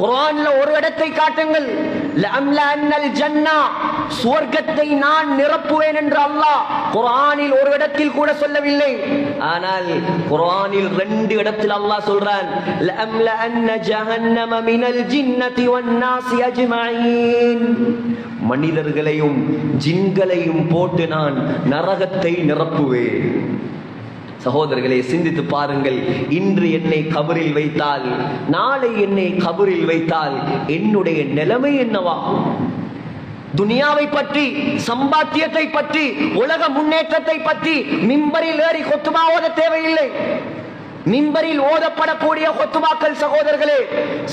குரான்ல ஒரு இடத்தை காட்டுங்கள். சுவர்க்கத்தை நான் நிரப்புவேன் என்று அல்லாஹ் குரானில் ஒரு இடத்தில் கூட சொல்லவில்லை. ஆனால் குரானில் ரெண்டு இடத்தில் அல்லாஹ் சொல்றான் மனிதர்களையும் ஜின்களையும் போட்டு நான் நரகத்தை நிரப்புவேன். சகோதரர்களே சிந்தித்து பாருங்கள். இன்று என்னை கபரில் வைத்தால் நாளை என்னை கபரில் வைத்தால் என்னுடைய நிலைமை என்னவாகும் துனியாவை பற்றி சம்பாத்தியத்தை பற்றி உலக முன்னேற்றத்தை பற்றி மிம்பரில் ஏறி கொத்துமா ஓத தேவையில்லை. மிம்பரில் ஓதப்படக்கூடிய கொத்துமாக்கள் சகோதரர்களே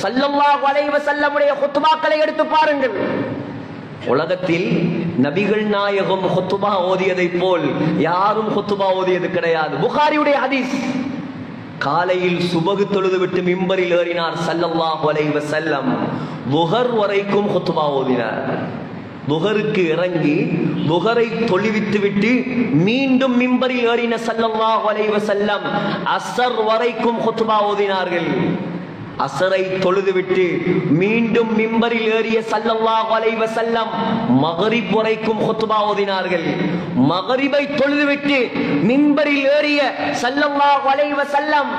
சல்லம்மா வளைவ செல்லமுடைய கொத்துமாக்களை எடுத்து பாருங்கள். உலகத்தில் நபிகள் நாயகம் ஹொத்துபா ஓதியதை போல் யாரும் ஹொத்துபா ஓதியது கிடையாது. புகாரியுடைய ஹதீஸ். காலையில் சுபகு தொழுது விட்டு மிம்பரில் ஏறினார் சல்லல்லா அலைஹி செல்லம் புகர் வரைக்கும் ஹொத்துபா ஓதினார். புகருக்கு இறங்கி புகரை தொழுவித்து விட்டு மீண்டும் மிம்பரில் ஏறின சல்லல்லா அலைஹி செல்லம் அசர் வரைக்கும் ஹொத்துபா ஓதினார்கள். அசரை தொழுதுவிட்டு மீண்டும் மிம்பரில் ஏறிய சல்லல்லாஹு அலைஹி வஸல்லம் மகரிப் வரைக்கும் ஹுத்பா ஓதினார்கள். மகரிபை தொழுதுவிட்டு மிம்பரில் ஏறிய சல்லல்லாஹு அலைஹி வஸல்லம்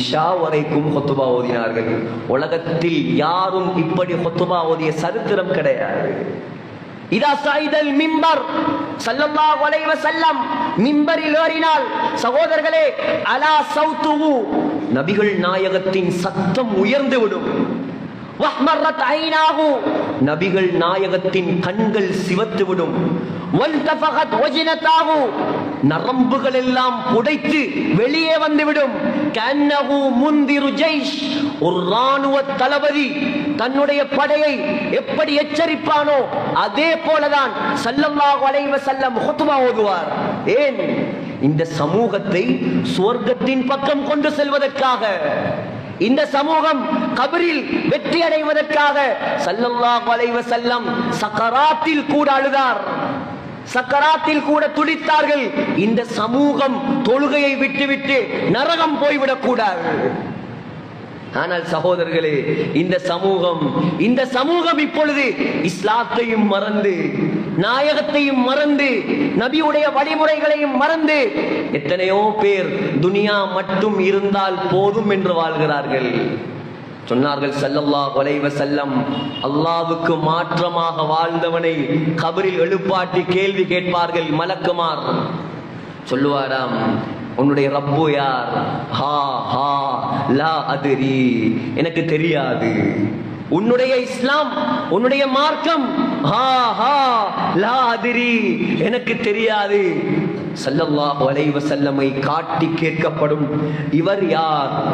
இஷா வரைக்கும் ஹொத்துபா ஓதினார்கள். உலகத்தில் யாரும் இப்படி ஹொத்துபா ஓதிய சரித்திரம் கிடையாது. இதா சாயிதல் மிம்பர் சல்லல்லா வலைவ செல்லம் மிம்பரில் ஏறினால் சகோதரர்களே அலா சௌத்துவு நபிகள் நாயகத்தின் சத்தம் உயர்ந்து விடும். நபிகள் நாயகத்தின் கண்கள் சிவத்து விடும். நரம்புகள் எல்லாம் புடைத்து வெளியே வந்துவிடும். முந்திரு ஜெய்ஷ். ஒரு ராணுவ தளபதி தன்னுடைய படையை எப்படி எச்சரிப்பானோ அதே போலதான் சல்லல்லாஹு அலைஹி செல்லம் ஓதுவார். ஏன்? இந்த சமூகத்தை சுவர்க்கத்தின் பக்கம் கொண்டு செல்வதற்காக இந்த சமூகம் கபரில் வெற்றி அடைவதற்காக சல்லல்லாஹு அலைஹி வஸல்லம் சக்கராத்தில் கூட அழுதார். சக்கராத்தில் கூட துடித்தார்கள். இந்த சமூகம் தொழுகையை விட்டுவிட்டு நரகம் போய்விடக் கூடாது. ஆனால் சகோதரர்களே இந்த சமூகம் இந்த சமூகம் இப்பொழுது இஸ்லாத்தையும் மறந்து நாயகத்தையும் மறந்து நபியுடைய வழிமுறைகளையும் மறந்து எத்தனையோ பேர் துனியா மட்டும் இருந்தால் போதும் என்று வாழ்கிறார்கள். சொன்னார்கள் ஸல்லல்லாஹு கொலைவ செல்லம் அல்லாவுக்கு மாற்றமாக வாழ்ந்தவனை கபரில் எழுப்பாட்டி கேள்வி கேட்பார்கள் மலக்குமார். சொல்லுவாராம் உன்னுடைய ரப்பு யார்? ஹா ஹா லா அதிரி. எனக்கு தெரியாது. உன்னுடைய இஸ்லாம் உன்னுடைய மார்க்கம். ஹா ஹா லாதிரி எனக்கு தெரியாது. ஸல்லல்லாஹு வளைவ செல்லமை காட்டி கேட்கப்படும் இவர் யார்?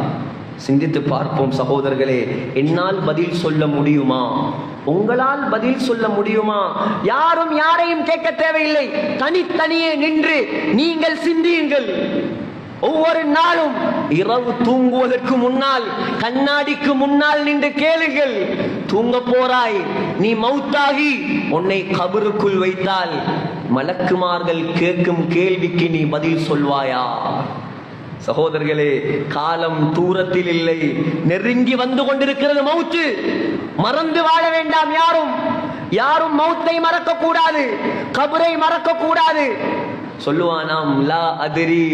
சிந்தித்து பார்ப்போம் சகோதரர்களே என்னால் பதில் சொல்ல முடியுமா? உங்களால் பதில் சொல்ல முடியுமா? யாரும் யாரையும் கேட்க தேவையில்லை. தனித்தனியே நின்று நீங்கள் சிந்தியுங்கள். ஒவ்வொரு நாளும் இரவு தூங்குவதற்கு முன்னால் கண்ணாடிக்கு முன்னால் நின்று கேளுங்கள். தூங்க போறாய் நீ மௌத்தாகி உன்னை கபருக்குள் வைத்தால் மலக்குமார்கள் கேட்கும் கேள்விக்கு நீ பதில் சொல்வாயா? சகோதரர்களே காலம் தூரத்தில் இல்லை. நெருங்கி வந்து கொண்டிருக்கிறது மௌத்து. மறந்து வாழ வேண்டாம் யாரும். யாரும் மௌத்தை மறக்க கூடாது கபரை மறக்க கூடாது சொல்லுவானாம் லா அதிரி.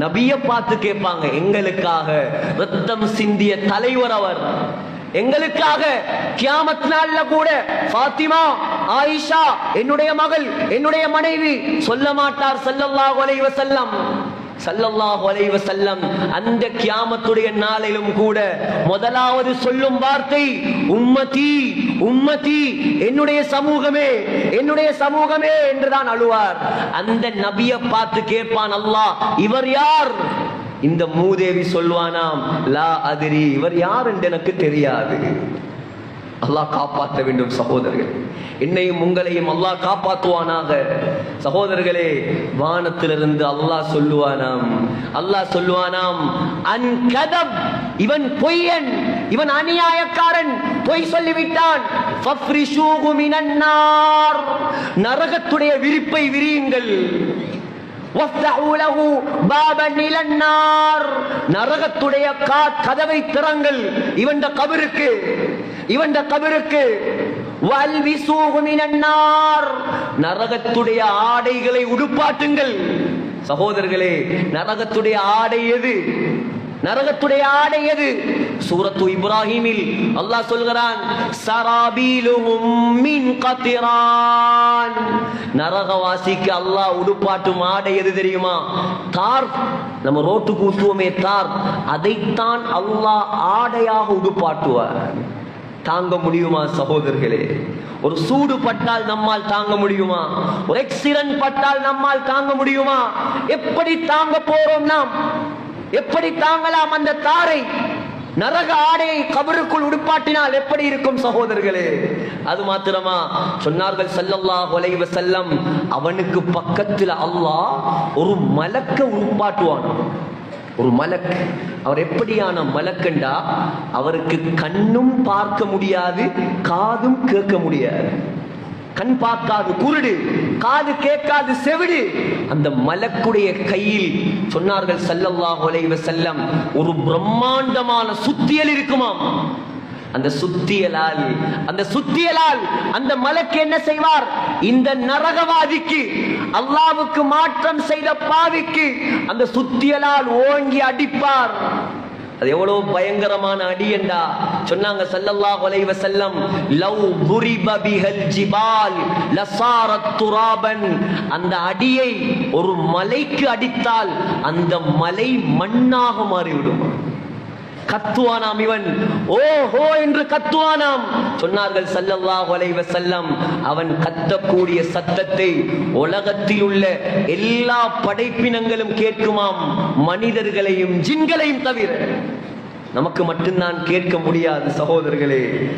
நபிய பார்த்து கேட்பாங்க எங்களுக்காக. ரத்தம் சிந்திய தலைவர் அவர். எங்களுக்காக கியாமத் நாள்ல கூட ஃபாத்திமா ஆயிஷா என்னுடைய மகள் என்னுடைய மனைவி சொல்ல மாட்டார். செல்லல்லா அலைஹி வஸல்லம். சல்லல்லாஹு அலைஹி வஸல்லம் அந்த கியாமத்துடைய நாளிலும் கூட முதலாவது சொல்லும் வார்த்தை உம்மதி உம்மதி என்னுடைய சமூகமே என்னுடைய சமூகமே என்றுதான் அழுவார். அந்த நபியை பார்த்து கேட்பான் அல்லாஹ் இவர் யார்? இந்த மூதேவி சொல்வானாம் லா அதிரி. இவர் யார் என்று எனக்கு தெரியாது. அல்லாஹ் காப்பாற்ற வேண்டும் சகோதரர்கள். என்னையும் உங்களையும் அல்லாஹ் காப்பாற்றுவானாக. சகோதரர்களே வானத்திலிருந்து அல்லாஹ் சொல்லுவானாம் அல்லாஹ் சொல்லுவானாம் அன் கதப். இவன் பொய்யன் இவன் அநியாயக்காரன். பொய் சொல்லிவிட்டான். நரகத்துடைய விரிப்பை விரியுங்கள். நரகத்துடைய கா- கதவை திறங்கள். இவன் கபருக்கு இவன் கபருக்கு. நரகத்துடைய ஆடைகளை உடுப்பாட்டுங்கள். சகோதரர்களே நரகத்துடைய ஆடை எது? நரகத்துடைய ஆடை எது? சூரத்து இப்ராஹிமில் அல்லாஹ் சொல்கிறான் சராபீலுஹும் மின் கத்திரான் நரகவாசிக்கு அல்லாஹ் உடுப்பாட்டும் ஆடை எது தெரியுமா? தார். நம்ம ரோட்டுக்கு ஊத்துவோமே தார். அதைத்தான் அல்லாஹ் ஆடையாக உடுப்பாட்டுவார். தாங்க முடியுமா சகோதரர்களே? ஒரு சூடு பட்டால் நம்மால் தாங்க முடியுமா? ஒரு எக்ஸிடென்ட் பட்டால் நம்மால் தாங்க முடியுமா? எப்படி தாங்க போறோம் நாம்? எப்படி தாங்கலாம் அந்த தாரை? நரக ஆடையை கபருக்குள் உடுப்பாட்டினால் எப்படி இருக்கும் சகோதரர்களே? அது மாத்திரமா சொன்னார்கள் ஸல்லல்லாஹு ஒலைவ செல்லம் அவனுக்கு பக்கத்தில் அல்லாஹ் ஒரு மலக்க உடுப்பாட்டுவான். ஒரு மலக். அவர் எப்படியான மலக்கண்டா? அவருக்கு கண்ணும் பார்க்க முடியாது காதும் கேட்க முடியாது. கண் பார்க்காது குருடு. காது கேட்காது செவிடு. அந்த மலக்குடைய கையில் சொன்னார்கள் ஸல்லல்லாஹு அலைஹி செல்லம் ஒரு பிரம்மாண்டமான சுத்தியல் இருக்குமாம். அந்த சுத்தியலால் அந்த சுத்தியலால் அந்த மலக்கு என்ன செய்வார்? இந்த நரகவாதிக்கு அல்லாவுக்கு மாற்றம் செய்த பாவிக்கு அந்த சுத்தியலால் ஓங்கி அடிப்பார். அது எவ்வளவு பயங்கரமான அடி என்றா? சொன்னாங்க ஸல்லல்லாஹு அலைஹி வஸல்லம் லவ் துரிப பிஹல் ஜிபால் லசாரத் துராபன். அந்த அடியை ஒரு மலைக்கு அடித்தால் அந்த மலை மண்ணாக மாறிவிடும். கத்துவானாம் இவன். ஓ ஹோ என்று கத்துவானாம் சொன்னார்கள் சல்லல்லாஹு அலைஹி வஸல்லம். அவன் கத்தக்கூடிய சத்தத்தை உலகத்தில் உள்ள எல்லா படைப்பினங்களும் கேட்குமாம். மனிதர்களையும் ஜின்களையும் தவிர. நமக்கு மட்டும்தான் கேட்க முடியாது சகோதரர்களே.